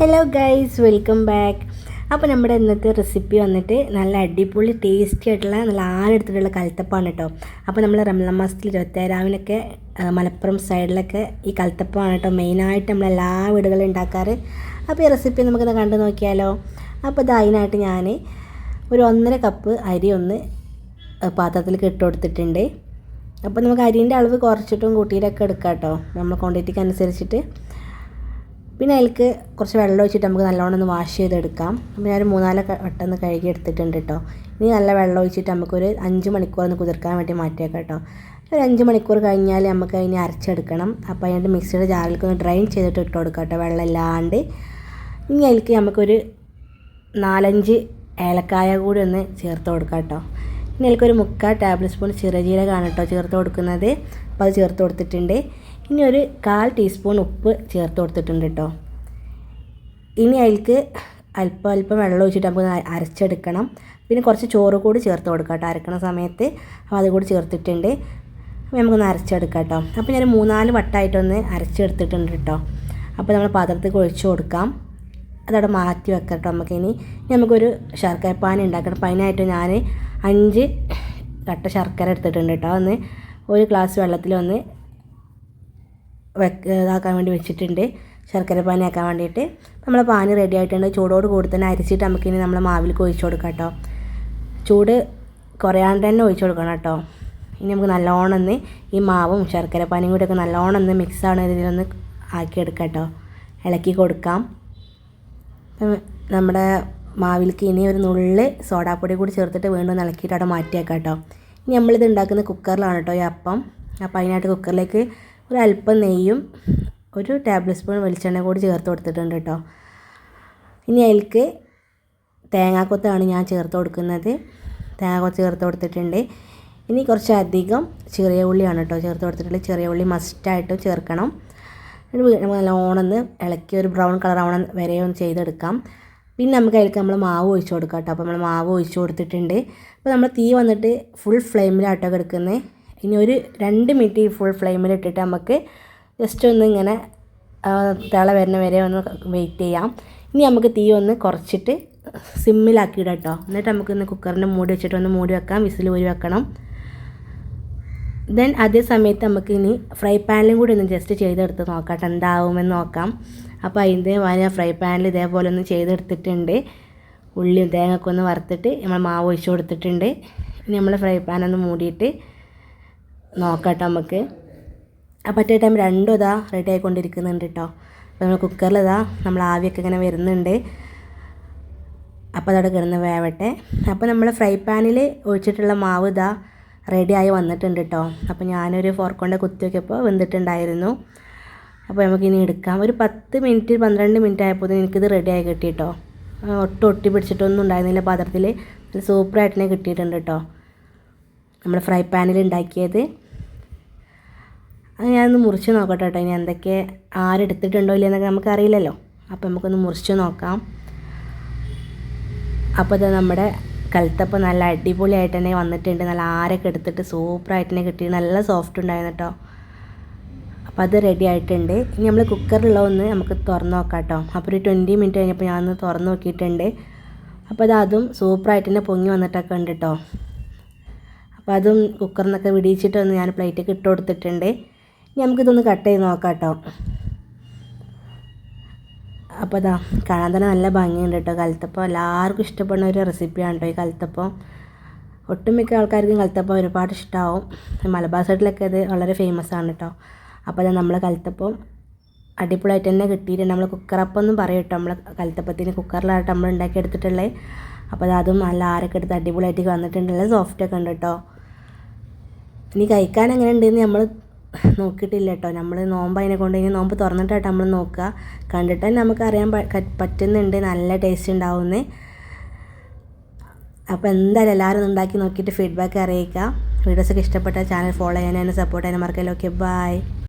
Hello guys welcome back അപ്പോൾ നമ്മുടെ ഇന്നത്തെ റെസിപ്പി വന്നിട്ട് നല്ല അടിപൊളി ടേസ്റ്റി ആയിട്ടുള്ള നല്ല ആരെടുത്തിട്ടുള്ള കൽത്തപ്പാണ് കേട്ടോ അപ്പോൾ നമ്മൾ റംലാൻ മാസത്തിൽ ഇരുപത്തേഴാവിനൊക്കെ മലപ്പുറം സൈഡിലൊക്കെ ഈ കൽത്തപ്പമാണ് കേട്ടോ മെയിനായിട്ട് നമ്മൾ എല്ലാ വീടുകളും ഉണ്ടാക്കാറ്. അപ്പോൾ ഈ റെസിപ്പി നമുക്കൊന്ന് കണ്ടു നോക്കിയാലോ? അപ്പോൾ ഇത് അതിനായിട്ട് ഞാൻ ഒരു ഒന്നര കപ്പ് അരി ഒന്ന് പാത്രത്തിൽ ഇട്ട് കൊടുത്തിട്ടുണ്ട്. അപ്പോൾ നമുക്ക് അരിന്റെ അളവ് കുറച്ചിട്ടും കൂട്ടിയിട്ടൊക്കെ എടുക്കാം കേട്ടോ നമ്മൾ ക്വാണ്ടിറ്റിക്ക് അനുസരിച്ചിട്ട്. പിന്നെ അതിലേക്ക് കുറച്ച് വെള്ളം ഒഴിച്ചിട്ട് നമുക്ക് നല്ലോണം ഒന്ന് വാഷ് ചെയ്തെടുക്കാം. അപ്പോൾ ഞാനൊരു മൂന്നാൽ വട്ടം ഒന്ന് കഴുകി എടുത്തിട്ടുണ്ട് കേട്ടോ ഇനി നല്ല വെള്ളം ഒഴിച്ചിട്ട് നമുക്കൊരു അഞ്ച് മണിക്കൂർ ഒന്ന് കുതിർക്കാൻ വേണ്ടി മാറ്റിയേക്കാം കേട്ടോ ഒരു അഞ്ച് മണിക്കൂർ കഴിഞ്ഞാൽ നമുക്ക് അതിനെ അരച്ചെടുക്കണം. അപ്പോൾ അതിന്റെ മിക്സിയുടെ ജാറിലേക്ക് ഒന്ന് ഡ്രൈൻ ചെയ്തിട്ട് ഇട്ട് കൊടുക്കാം കേട്ടോ വെള്ളം ഇല്ലാണ്ട്. ഇനി അതിലേക്ക് നമുക്കൊരു നാലഞ്ച് ഏലക്കായ കൂടി ഒന്ന് ചേർത്ത് കൊടുക്കാം കേട്ടോ ഇനി അതിലേക്കൊരു മുക്കാൽ ടേബിൾ സ്പൂൺ ചെറുജീരകമാണ് കേട്ടോ ചേർത്ത് കൊടുക്കുന്നത്. അപ്പോൾ അത് ചേർത്ത് കൊടുത്തിട്ടുണ്ട്. ഇനി ഒരു കാൽ ടീസ്പൂൺ ഉപ്പ് ചേർത്ത് കൊടുത്തിട്ടുണ്ട് കേട്ടോ. ഇനി അതിലേക്ക് അല്പം അല്പം വെള്ളം ഒഴിച്ചിട്ട് നമുക്ക് അരച്ചെടുക്കണം. പിന്നെ കുറച്ച് ചോറ് കൂടി ചേർത്ത് കൊടുക്കാം കേട്ടോ അരക്കണ സമയത്ത്. അപ്പോൾ അതുകൂടി ചേർത്തിട്ടുണ്ട്. അപ്പോൾ നമുക്കൊന്ന് അരച്ചെടുക്കാം കേട്ടോ. അപ്പോൾ ഞാൻ മൂന്നാൽ വട്ടമായിട്ടൊന്ന് അരച്ചെടുത്തിട്ടുണ്ട് കേട്ടോ. അപ്പോൾ നമ്മൾ പാത്രത്തിൽ ഒഴിച്ചു കൊടുക്കാം. അതവിടെ മാറ്റി വെക്കാം കേട്ടോ നമുക്കിനി. നമുക്കൊരു ശർക്കര പാനി ഉണ്ടാക്കണം. അതിനായിട്ട് ഞാൻ അഞ്ച് കട്ട ശർക്കര എടുത്തിട്ടുണ്ട് കേട്ടോ. ഒന്ന് ഒരു ഗ്ലാസ് വെള്ളത്തിൽ ഒന്ന് വെക്ക് ഇതാക്കാൻ വേണ്ടി വെച്ചിട്ടുണ്ട്. ശർക്കര പാനി ആക്കാൻ വേണ്ടിയിട്ട്. നമ്മൾ പാനി റെഡി ആയിട്ടുണ്ട്. ചൂടോട് കൂടി തന്നെ അരിച്ചിട്ട് നമുക്കിനി നമ്മൾ മാവിലേക്ക് ഒഴിച്ചു കൊടുക്കാം കേട്ടോ. ചൂട് കുറയാണ്ട് തന്നെ ഒഴിച്ചു കൊടുക്കണം കേട്ടോ. ഇനി നമുക്ക് നല്ലോണം ഒന്ന് ഈ മാവും ശർക്കര പാനിയും ഒക്കെ നല്ലോണം ഒന്ന് മിക്സ് ആവുന്ന രീതിയിലൊന്ന് ആക്കിയെടുക്കാം കേട്ടോ. ഇളക്കി കൊടുക്കാം. നമ്മുടെ മാവിലേക്ക് ഇനി ഒരു നുള്ളിൽ സോഡാപ്പൊടി കൂടി ചേർത്തിട്ട് വീണ്ടും ഇളക്കിയിട്ട് അവിടെ മാറ്റിയേക്കാം കേട്ടോ. ഇനി നമ്മളിത് ഉണ്ടാക്കുന്ന കുക്കറിലാണ് കേട്ടോ ഈ അപ്പം. അപ്പോൾ അതിനായിട്ട് കുക്കറിലേക്ക് ഒരു അല്പം നെയ്യും ഒരു ടേബിൾ സ്പൂൺ വെളിച്ചെണ്ണ കൂടി ചേർത്ത് കൊടുത്തിട്ടുണ്ട് കേട്ടോ. ഇനി അതിലേക്ക് തേങ്ങാക്കൊത്താണ് ഞാൻ ചേർത്ത് കൊടുക്കുന്നത്. തേങ്ങാക്കൊത്ത് ചേർത്ത് കൊടുത്തിട്ടുണ്ട്. ഇനി കുറച്ചധികം ചെറിയ ഉള്ളിയാണ് കേട്ടോ ചേർത്ത് കൊടുത്തിട്ടുള്ളത്. ചെറിയ ഉള്ളി മസ്റ്റായിട്ട് ചേർക്കണം. നല്ലോണമെന്ന് ഇളക്കി ഒരു ബ്രൗൺ കളർ ആവണം വരെ ഒന്ന് ചെയ്തെടുക്കാം. പിന്നെ നമുക്ക് അതിലേക്ക് നമ്മൾ മാവ് ഒഴിച്ച് കൊടുക്കാം കേട്ടോ. അപ്പോൾ നമ്മൾ മാവ് ഒഴിച്ച് കൊടുത്തിട്ടുണ്ട്. അപ്പോൾ നമ്മൾ തീ വന്നിട്ട് ഫുൾ ഫ്ലെയിമിലാട്ടോ കിടക്കുന്നത് ഇനി ഒരു രണ്ട് മിനിറ്റ് ഈ ഫുൾ ഫ്ലെയിമിലിട്ടിട്ട് നമുക്ക് ജസ്റ്റ് ഒന്ന് ഇങ്ങനെ തിള വരുന്ന വരെ ഒന്ന് വെയിറ്റ് ചെയ്യാം. ഇനി നമുക്ക് തീ ഒന്ന് കുറച്ചിട്ട് സിമ്മിലാക്കിയിടാം കേട്ടോ. എന്നിട്ട് നമുക്കൊന്ന് കുക്കറിന്റെ മൂടി വെച്ചിട്ട് ഒന്ന് മൂടി വെക്കാം. വിസിൽ ഊരി വെക്കണം. ദെൻ അതേ സമയത്ത് നമുക്ക് ഇനി ഫ്രൈ പാനിലും കൂടി ഒന്ന് ജസ്റ്റ് ചെയ്തെടുത്ത് നോക്കാം എന്താവുമെന്ന് നോക്കാം. അപ്പോൾ അതിന്റെ വന ഫ്രൈ പാനിൽ ഇതേപോലെ ഒന്ന് ചെയ്തെടുത്തിട്ടുണ്ട്. ഉള്ളിയും തേങ്ങയൊക്കെ ഒന്ന് വറുത്തിട്ട് നമ്മൾ മാവ് ഒഴിച്ച് കൊടുത്തിട്ടുണ്ട്. ഇനി നമ്മൾ ഫ്രൈ പാൻ ഒന്ന് മൂടിയിട്ട് നോക്കാം നമുക്ക്. അപ്പോൾ അറ്റേ ടൈം രണ്ടും ഇതാ റെഡി ആയിക്കൊണ്ടിരിക്കുന്നുണ്ട് കേട്ടോ അപ്പോൾ നമ്മൾ കുക്കറിൽ ഇതാ നമ്മൾ ആവിയൊക്കെ ഇങ്ങനെ വരുന്നുണ്ട്. അപ്പോൾ അതവിടെ കിടന്ന് വേവട്ടെ. അപ്പോൾ നമ്മൾ ഫ്രൈ പാനിൽ ഒഴിച്ചിട്ടുള്ള മാവ് ഇതാ റെഡിയായി വന്നിട്ടുണ്ട് കേട്ടോ അപ്പോൾ ഞാനൊരു ഫോർക്കൊണ്ട് കുത്തി വയ്ക്കപ്പോൾ വെന്തിട്ടുണ്ടായിരുന്നു. അപ്പോൾ നമുക്കിനി എടുക്കാം. ഒരു പത്ത് മിനിറ്റ് പന്ത്രണ്ട് മിനിറ്റ് ആയപ്പോൾ എനിക്കിത് റെഡിയായി കിട്ടി കേട്ടോ ഒട്ടും ഒട്ടി പിടിച്ചിട്ടൊന്നും ഉണ്ടായിരുന്നില്ല പാത്രത്തിൽ സൂപ്പറായിട്ട് തന്നെ കിട്ടിയിട്ടുണ്ട് കേട്ടോ നമ്മൾ ഫ്രൈ പാനിൽ ഉണ്ടാക്കിയത്. അത് ഞാനൊന്ന് മുറിച്ച് നോക്കട്ടെ കേട്ടോ. ഇനി എന്തൊക്കെ ആരെടുത്തിട്ടുണ്ടോ ഇല്ലയെന്നൊക്കെ നമുക്കറിയില്ലല്ലോ. അപ്പോൾ നമുക്കൊന്ന് മുറിച്ച് നോക്കാം. അപ്പോൾ ഇത് നമ്മുടെ കലത്തപ്പം നല്ല അടിപൊളിയായിട്ട് തന്നെ വന്നിട്ടുണ്ട്. നല്ല ആരൊക്കെ എടുത്തിട്ട് സൂപ്പറായിട്ട് തന്നെ കിട്ടി നല്ല സോഫ്റ്റ് ഉണ്ടായിരുന്നു കേട്ടോ. അപ്പോൾ അത് റെഡി ആയിട്ടുണ്ട്. ഇനി നമ്മൾ കുക്കറിലുള്ള ഒന്ന് നമുക്ക് തുറന്ന് നോക്കാം കേട്ടോ. അപ്പോൾ ഒരു ട്വന്റി മിനിറ്റ് കഴിഞ്ഞപ്പോൾ ഞാനൊന്ന് തുറന്ന് നോക്കിയിട്ടുണ്ട്. അപ്പോൾ അത് സൂപ്പറായിട്ട് തന്നെ പൊങ്ങി വന്നിട്ടൊക്കെ ഉണ്ട് കേട്ടോ. അപ്പോൾ അതും കുക്കറിൽ നിന്നൊക്കെ വിടിയിച്ചിട്ടൊന്ന് ഞാൻ പ്ലേറ്റൊക്കെ ഇട്ട് കൊടുത്തിട്ടുണ്ട്. നമുക്കിതൊന്ന് കട്ട് ചെയ്ത് നോക്കാം കേട്ടോ അപ്പോൾ അതാ കാണാൻ തന്നെ നല്ല ഭംഗിയുണ്ട് കേട്ടോ. കലത്തപ്പം എല്ലാവർക്കും ഇഷ്ടപ്പെടുന്ന ഒരു റെസിപ്പിയാണ് കേട്ടോ ഈ കലത്തപ്പം ഒട്ടുമിക്ക ആൾക്കാർക്കും കലത്തപ്പം ഒരുപാട് ഇഷ്ടമാവും മലബാർ സൈഡിലൊക്കെ ഇത് വളരെ ഫേമസ് ആണ് കേട്ടോ. അപ്പോൾ അത് നമ്മൾ കലത്തപ്പം അടിപൊളിയായിട്ട് തന്നെ കിട്ടിയിട്ടുണ്ട്. നമ്മൾ കുക്കറപ്പം എന്നും പറയും കേട്ടോ. നമ്മൾ കലത്തപ്പത്തിന് കുക്കറിലായിട്ട് നമ്മൾ ഉണ്ടാക്കി എടുത്തിട്ടുള്ളത് അപ്പോൾ അതും നല്ല ആരൊക്കെ എടുത്ത് അടിപൊളിയായിട്ട് വന്നിട്ടുണ്ട് നല്ല സോഫ്റ്റൊക്കെ ഉണ്ട് കേട്ടോ. ഇനി കഴിക്കാൻ എങ്ങനെ ഉണ്ടെന്ന് നമ്മൾ നോക്കിയിട്ടില്ല കേട്ടോ നമ്മൾ നോമ്പ് അതിനെ കൊണ്ട് നോമ്പ് തുറന്നിട്ടായിട്ട് നമ്മൾ നോക്കുക കണ്ടിട്ട് നമുക്ക് അറിയാൻ പറ്റുന്നുണ്ട്. നല്ല ടേസ്റ്റ് ഉണ്ടാവുമെന്ന്. അപ്പോൾ എന്തായാലും എല്ലാവരും ഉണ്ടാക്കി നോക്കിയിട്ട് ഫീഡ്ബാക്ക് അറിയിക്കുക വീഡിയോസൊക്കെ ഇഷ്ടപ്പെട്ട ചാനൽ ഫോളോ ചെയ്യാനും സപ്പോർട്ട് ചെയ്യാനും മറക്കല്ലോ. Okay bye